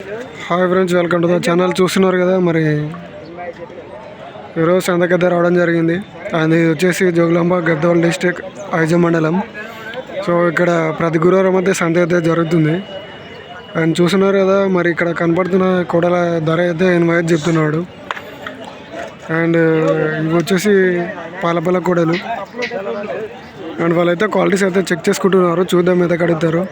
Hi friends welcome to the channel. చూస్తున్నారు కదా మరి ఈరోజు సందగద్ద రావడం జరిగింది. అది వచ్చేసి జోగులాంబ గద్వాల్ డిస్టిక్ ఐజ మండలం. సో ఇక్కడ ప్రతి గురువారం అయితే సంత అయితే జరుగుతుంది. అండ్ చూస్తున్నారు కదా మరి ఇక్కడ కనపడుతున్న కోడల ధర అయితే ఎనభై ఐదు చెప్తున్నాడు. అండ్ ఇవి వచ్చేసి పాలపల్ల కోడలు. అండ్ వాళ్ళైతే క్వాలిటీస్ అయితే చెక్ చేసుకుంటున్నారు. చూద్దాం ఎంత కడుగుతారు.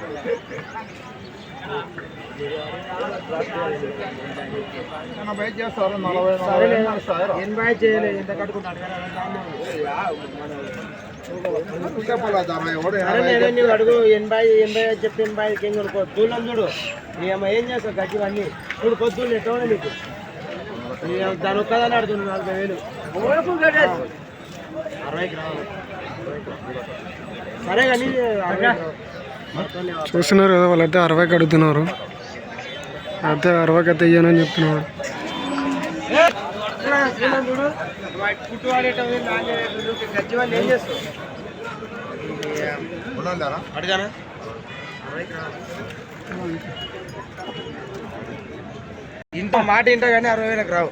ఎనభై చేయలేదు. ఎంత కట్టుకుంటాడు? సరే నేనే నీవు అడుగు. ఎనభై ఎనభై చెప్తే ఎనభై ఐదుకి ఏం కొనుక్కో. దూలం చూడు. నీ అమ్మ ఏం చేస్తావు? గజ్జివన్నీ చూడు పొద్దున్న ఎట్లా నీకు. దాని ఒక్కదాన్ని అడుగుతుంది నలభై వేలు. రావాలి. సరే కానీ. చూస్తున్నారు కదా వాళ్ళైతే అరవైకి అడుగుతున్నారు. అంతే అరవకైతే ఇయ్యనని చెప్తున్నాడు. ఇంత మాట ఇంటా కానీ అరవై వేలకు రావు.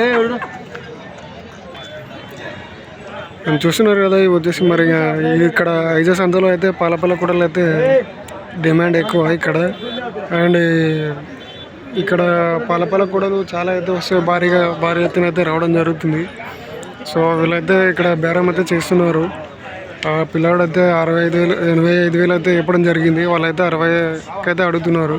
ఏ చూస్తున్నారు కదా ఇవి వచ్చేసి మరి ఇక్కడ ఐజా సంతలో అయితే పాలపల్ల కూడలు అయితే డిమాండ్ ఎక్కువ ఇక్కడ. అండ్ ఇక్కడ పాలపల్ల కూడలు చాలా అయితే వస్తే భారీగా భారీ ఎత్తున అయితే రావడం జరుగుతుంది. సో వీళ్ళైతే ఇక్కడ బేరం అయితే చేస్తున్నారు. ఆ పిల్లాడు అయితే అరవై ఐదు వేలు ఎనభై ఐదు వేలు అయితే ఇవ్వడం జరిగింది. వాళ్ళైతే అరవైకి అయితే అడుగుతున్నారు.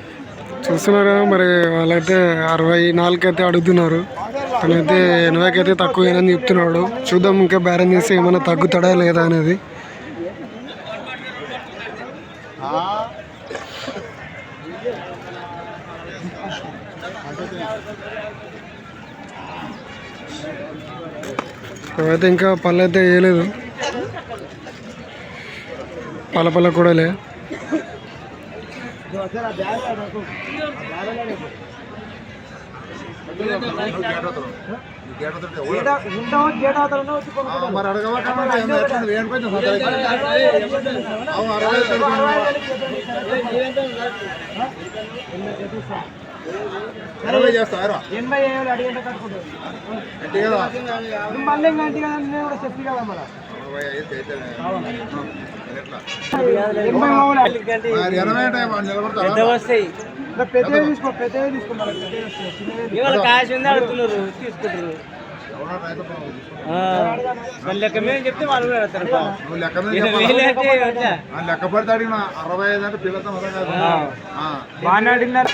చూస్తున్నారు? మరి వాళ్ళైతే అరవై నాలుగు అయితే అడుగుతున్నారు. తనైతే ఎనభైకి అయితే తక్కువేనని చెప్తున్నాడు. చూద్దాం ఇంకా బేరం చేసి ఏమైనా తగ్గుతాడా లేదా అనేది. అయితే ఇంకా పళ్ళు అయితే వేయలేదు. పల పళ్ళ కూడా లే. మరి అడగబట్టమంటే అరవై చేస్తారా ఎనభై ఏళ్ళు అడిగంటే కట్టుకుంటావు అంటే కదా? మళ్ళీ ఇంకా ఇంటికి కదా నేను కూడా చెప్పి కదా అంటే వస్తాయి పెద్దవి తీసుకో పెద్దవి తీసుకో మళ్ళీ పెద్దవి వస్తాయి చిన్నవి ఇవాళ కాశీ ఉంది అడుగుతున్నారు తీసుకుంటారు. లెక్క పడితే అడిగిన అరవై ఐదు అంటే పిల్లతో బాగానే అడిగినారు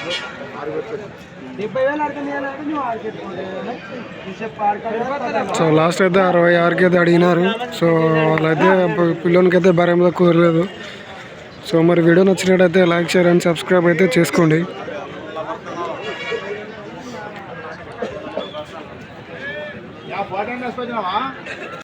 సో లాస్ట్ అయితే అరవై ఆరుకి అయితే అడిగినారు. సో వాళ్ళైతే పిల్లోనికి అయితే భార్య మీద కుదరలేదు సో మరి వీడియో నచ్చినట్టయితే లైక్ షేర్ అండ్ సబ్స్క్రైబ్ అయితే చేసుకోండి. ఫోటో వేసుకొచ్చినావా